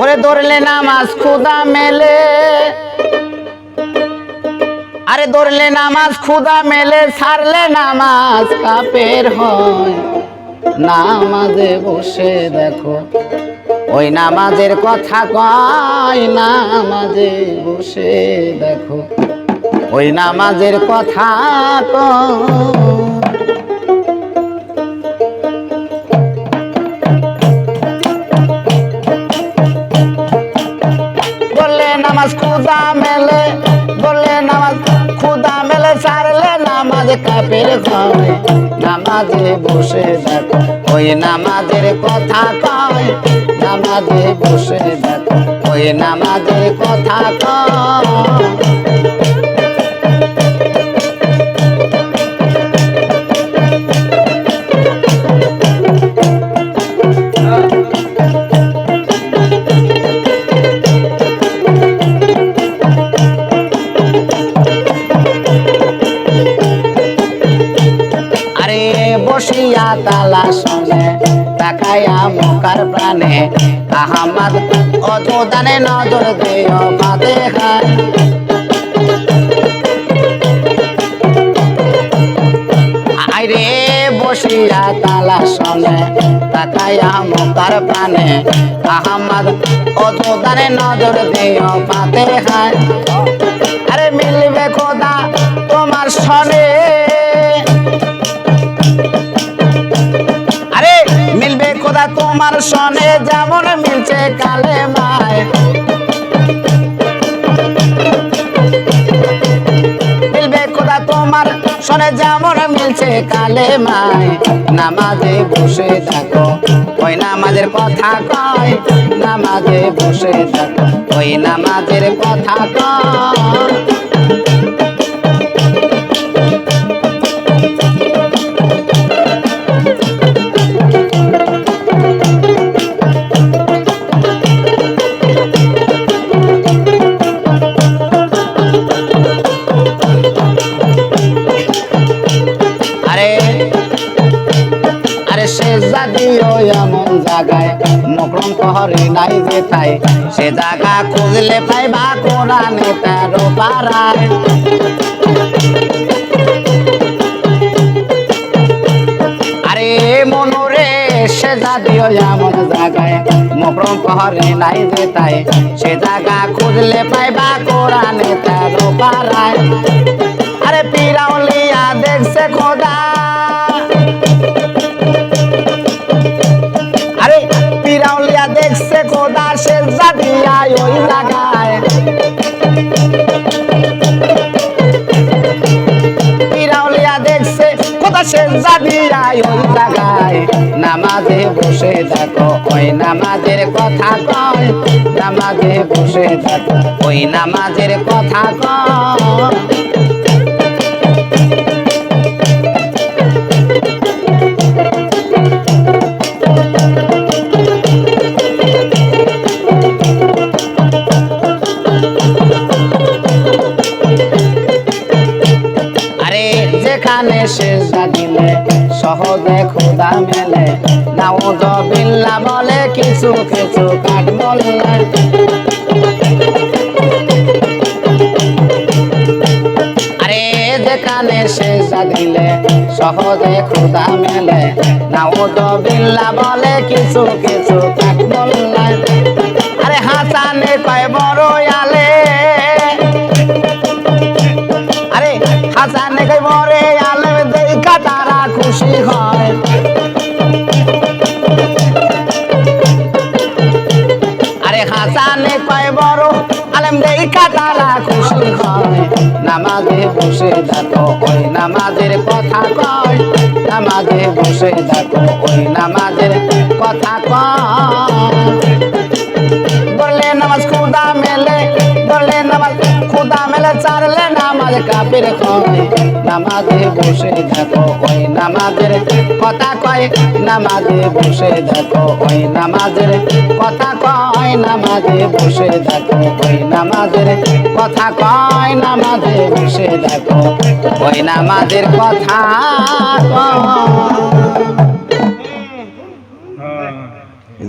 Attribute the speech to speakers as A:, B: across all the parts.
A: ওরে ধরলে নামাজ খুদা মেলে। আরে ধরলে নামাজ খুদা মেলে ছাড়লে নামাজ কাপের হয়। নামাজে বসে দেখো, ওই নামাজের কথা কয়, নামাজে বসে দেখো। ওই নামাজের কথা বললে নামাজ খুদা মেলে, বললে নামাজ খুদা মেলে, সারলে নামাজ কাপের ঘরে। নামাজে বসে দেখো, ওই নামাজের কথা কয়। নামাজে বসে দেখো, ওই নামাজের কথা কয়। বসিয়া তালা শোনে তাকাইয়া মুখার প্রাণে আহমদ অযোদানে নজর দিও বাদে খায় আরে বসিয়া তালা শোনে তাকাইয়া মুখার প্রাণে আহমদ অযোদানে নজর দিও বাদে খায় আরে মিলবে খোদা তোমার সনে। তোমার সনে যেমন মিলছে কালে মায়। মিলবে খোদা তোমার সনে যেমন মিলছে কালে মায়। নামাজে বসে থাকো, ওই নামাজের কথা কয়। নামাজে বসে থাকো, ওই নামাজের কথা কয়। জায়গায় মকরম কহরে নাই যে তাই। সে জায়গা খুঁজলে পাইবা কোরআনে তেরো পারায় আরে মনোরে, সে জাতীয় এমন জায়গায় মকরম কহরে নাই যে তাই। সে জায়গা খুঁজলে পাইবা কোরআনে তেরো পারায় দেখছে খোদা সে জাতিয়া ওই জায়গায় পিরাউলিয়া দেখছে খোদা সে জাতিয়া ওই জায়গায় নামাজে বসে দেখো ওই নামাজের কথা কয়। নামাজে বসে দেখো ওই নামাজের কথা কয়। যেখানে সেজদা দিলে সহজে খোদা মেলে। নাউদ বিল্লা বলে কিছু কিছু বললে আরে যেখানে সেজদা দিলে সহজে খোদা মেলে। নাউদ বিল্লা বলে কিছু কিছু কাঠ বললে আরে হাসানে কয় বড় আলে হাসান মরে আলেম দেখা তারা খুশি হয়। আরে হাসানে কয় বড় আলেম দেখা তারা খুশি নামাজে বসে দেখো ওই নামাজের কথা কয়। নামাজে বসে দেখো ওই নামাজের কথা কয়। বললে নামাজ খুদা মেলে বললে নামাজ বসে দেখো ওই নামাজের কথা কয়, নামাজে বসে দেখো ওই নামাজের কথা কয়, নামাজে বসে দেখো ওই নামাজের কথা কয়, নামাজে বসে দেখো ওই নামাজের কথা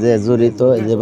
A: যে জড়িত এই যে